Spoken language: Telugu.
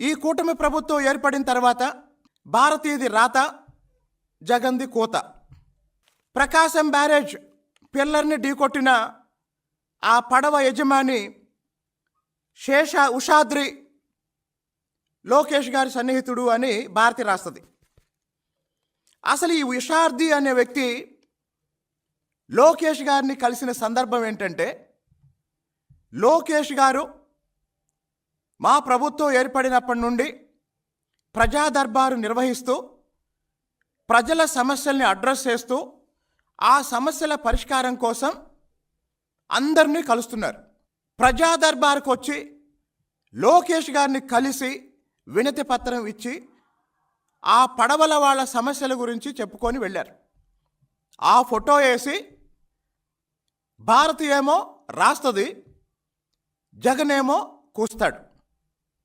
ఈ కూటమి ప్రభుత్వం ఏర్పడిన తర్వాత భారతీయది రాత జగంది కోత. ప్రకాశం బ్యారేజ్ పిల్లర్ని ఢీకొట్టిన ఆ పడవ యజమాని శేష ఉషాద్రి లోకేష్ గారి సన్నిహితుడు అని భారతి రాస్తుంది. అసలు ఈ ఉషాద్రి అనే వ్యక్తి లోకేష్ గారిని కలిసిన సందర్భం ఏంటంటే లోకేష్ గారు మా ప్రభుత్వం ఏర్పడినప్పటి నుండి ప్రజా దర్బారు నిర్వహిస్తూ ప్రజల సమస్యల్ని అడ్రస్ చేస్తూ ఆ సమస్యల పరిష్కారం కోసం అందరినీ కలుస్తున్నారు. ప్రజా దర్బార్కు వచ్చి లోకేష్ గారిని కలిసి వినతి పత్రం ఇచ్చి ఆ పడవల వాళ్ళ సమస్యల గురించి చెప్పుకొని వెళ్ళారు. ఆ ఫోటో వేసి భారత్ ఏమో రాస్తుంది జగన్ ఏమో కూస్తాడు.